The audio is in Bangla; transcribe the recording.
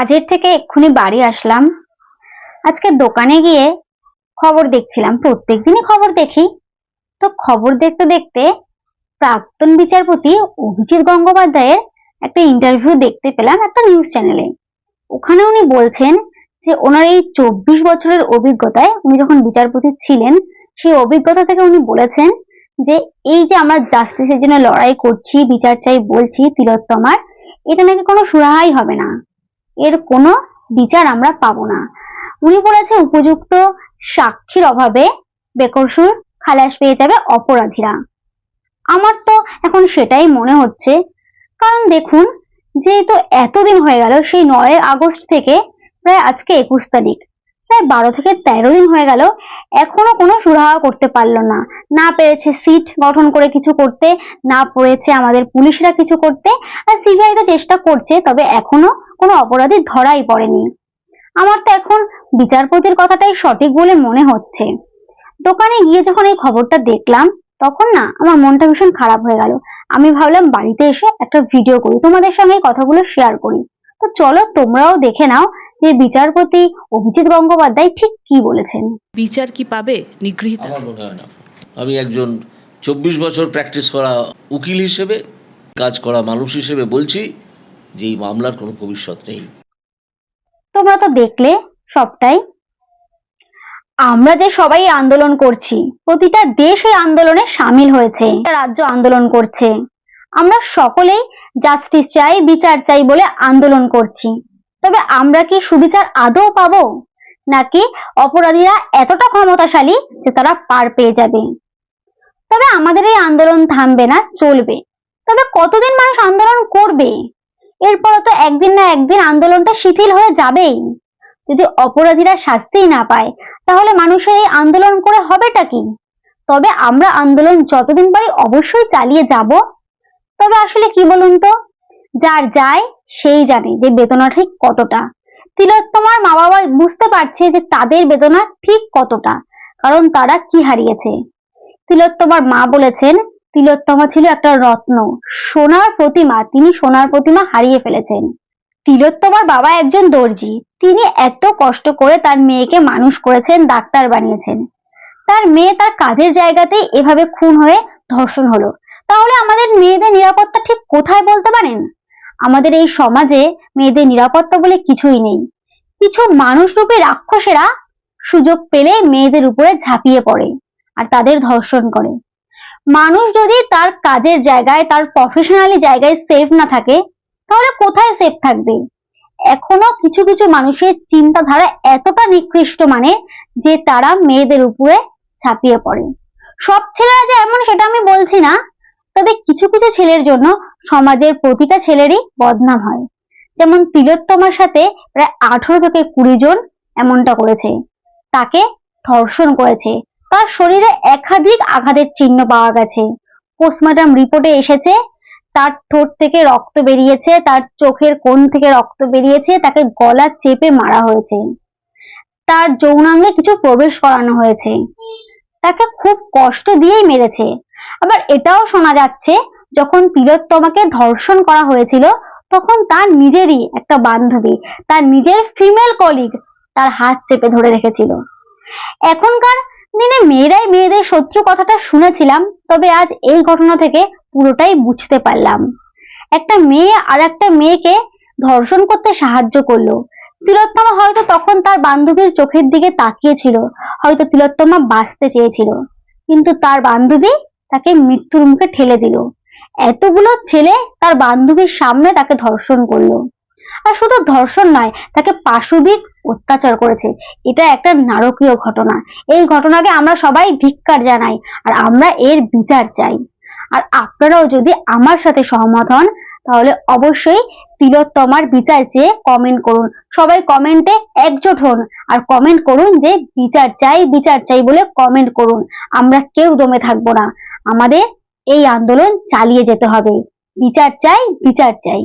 কাজের থেকে এক্ষুনি বাড়ি আসলাম। আজকে দোকানে গিয়ে খবর দেখছিলাম, প্রত্যেকদিনই খবর দেখি। তো খবর দেখতে দেখতে প্রাক্তন বিচারপতি অভিজিৎ গঙ্গোপাধ্যায়ের একটা ইন্টারভিউ দেখতে পেলাম একটা নিউজ চ্যানেলে ওখানে উনি বলছেন যে ওনার এই চব্বিশ বছরের অভিজ্ঞতায় উনি যখন বিচারপতি ছিলেন, সেই অভিজ্ঞতা থেকে উনি বলেছেন যে এই যে আমরা জাস্টিসের জন্য লড়াই করছি, বিচার চাই, বলছি তিলোত্তমার, এটা নাকি কোনো সুরাহাই হবে না। এর কোনো বিচার আমরা পাবো না। উনি বলেছে উপযুক্ত সাক্ষীর অভাবে বেকসুর খালাস পেয়ে যাবে অপরাধীরা। আমার তো এখন সেটাই মনে হচ্ছে। কারণ দেখুন, যেহেতু এতদিন হয়ে গেল, সেই নয় আগস্ট থেকে প্রায় আজকে একুশ তারিখ, প্রায় বারো থেকে তেরো দিন হয়ে গেল, এখনও কোনো সুরাহা করতে পারল না। না পেরেছে সিট গঠন করে কিছু করতে, না পড়েছে আমাদের পুলিশরা কিছু করতে, আর সিবিআই তো চেষ্টা করছে, তবে এখনও কোনো অপরাধী ধরাই পড়েনি। আমার তো এখন বিচারপতির কথাটাই সঠিক বলে মনে হচ্ছে। দোকানে গিয়ে যখন এই খবরটা দেখলাম তখন না আমার মনটা ভীষণ খারাপ হয়ে গেল। আমি ভাবলাম বাড়িতে এসে একটা ভিডিও করি তোমাদের সঙ্গে এই কথাগুলো শেয়ার করি। তো চলো তোমরাও দেখে নাও যে বিচারপতি অভিজিৎ গঙ্গোপাধ্যায় ঠিক কি বলেছেন। বিচার কি পাবে নিগৃহীতা? আমার মনে হয় না। আমি একজন চব্বিশ বছর প্র্যাকটিস করা উকিল হিসেবে কাজ করা মানুষ হিসেবে বলছি যে এই মামলার কোনো ভবিষ্যৎ নেই। তোমরা তো দেখলে সবটাই। আমরা যে সবাই আন্দোলন করছি, প্রতিটা দেশ এই আন্দোলনে সামিল হয়েছে রাজ্য আন্দোলন করছে। আমরা সকলেই জাস্টিস চাই, বিচার চাই বলে আন্দোলন করছি। তবে আমরা কি সুবিচার আদৌ পাবো? নাকি অপরাধীরা এতটা ক্ষমতাশালী যে তারা পার পেয়ে যাবে? তবে আমাদের এই আন্দোলন থামবে না, চলবে। তবে কতদিন মানুষ আন্দোলন করবে? এরপর তো একদিন না একদিন আন্দোলনটা শিথিল হয়ে যাবেই। যদি অপরাধীরা শাস্তিই না পায়, তাহলে মানুষের এই আন্দোলন করে হবেটা কি? তবে আমরা আন্দোলন যতদিন পারি অবশ্যই চালিয়ে যাব। তবে আসলে কি বলুন তো? যার যায়, সেই জানে যে বেদনা ঠিক কতটা। তিলোত্তমার মা বাবা বুঝতে পারছে যে তাদের বেদনা ঠিক কতটা, কারণ তারা কি হারিয়েছে। তিলোত্তমার মা বলেছেন তিলোত্তমা ছিল একটা রত্ন। সোনার প্রতিমা, তিনি সোনার প্রতিমা হারিয়ে ফেলেছেন। তিলোত্তমার বাবা একজন দর্জি। তিনি এত কষ্ট করে তার মেয়েকে মানুষ করেছেন, ডাক্তার বানিয়েছেন। তার মেয়ে তার কাজের জায়গাতেই এভাবে খুন হয়ে ধর্ষণ হলো। তাহলে আমাদের মেয়েদের নিরাপত্তা ঠিক কোথায় বলতে পারেন? আমাদের এই সমাজে মেয়েদের নিরাপত্তা বলে কিছুই নেই। কিছু মানুষরূপী রাক্ষসেরা সুযোগ পেলে মেয়েদের উপরে ঝাঁপিয়ে পড়ে আর তাদের ধর্ষণ করে। মানুষ যদি তার কাজের জায়গায়, তার প্রফেশনালি জায়গায় সেফ না থাকে, তাহলে কোথায় সেফ থাকবে? এখনও কিছু কিছু মানুষের চিন্তাধারা এতটা নিকৃষ্ট মানে যে তারা মেয়েদের উপরে ছাপিয়ে পড়ে। সব ছেলেরা যে এমন সেটা আমি বলছি না, তবে কিছু কিছু ছেলের জন্য সমাজের প্রতিটা ছেলেরই বদনাম হয়। যেমন তিলোত্তমার সাথে প্রায় আঠারো থেকে কুড়ি জন এমনটা করেছে। তাকে ধর্ষণ করেছে। তার শরীরে একাধিক আঘাতের চিহ্ন পাওয়া গেছে। পোস্টমর্টম রিপোর্টে এসেছে, তার ঠোঁট থেকে রক্ত বেরিয়েছে, তার চোখের কোণ থেকে রক্ত বেরিয়েছে, তাকে গলা চেপে মারা হয়েছে। তার যৌনাঙ্গে কিছু প্রবেশ করানো হয়েছে। তাকে খুব কষ্ট দিয়েই মেরেছে। আবার এটাও শোনা যাচ্ছে, যখন তিলোত্তমাকে ধর্ষণ করা হয়েছিল, তখন তার নিজেরই একটা বান্ধবী, তার নিজের ফিমেল কলিগ তার হাত চেপে ধরে রেখেছিল। এখনকার মেয়েরাই মেয়েদের শত্রু কথাটা শুনেছিলাম, তবে আজ এই ঘটনা থেকে পুরোটাই বুঝতে পারলাম। একটা মেয়ে আর একটা মেয়েকে ধর্ষণ করতে সাহায্য করল। তিলোত্তমা হয়তো তখন তার বান্ধবীর চোখের দিকে তাকিয়েছিল, হয়তো তিলোত্তমা বাঁচতে চেয়েছিল, কিন্তু তার বান্ধবী তাকে মৃত্যুর মুখে ঠেলে দিল। এতগুলো ছেলে তার বান্ধবীর সামনে তাকে ধর্ষণ করল। আর শুধু ধর্ষণ নয়, তাকে পাশবিক অত্যাচার করেছে। এটা একটা নারকীয় ঘটনা। এই ঘটনাকে আমরা সবাই ধিক্কার জানাই আর আমরা এর বিচার চাই। আর আপনারাও যদি আমার সাথে সহমত হন, তাহলে অবশ্যই তিলোত্তমার বিচার চেয়ে কমেন্ট করুন। সবাই কমেন্টে একজোট হন আর কমেন্ট করুন যে বিচার চাই বিচার চাই বলে কমেন্ট করুন। আমরা কেউ দমে থাকব না। আমাদের এই আন্দোলন চালিয়ে যেতে হবে। বিচার চাই বিচার চাই।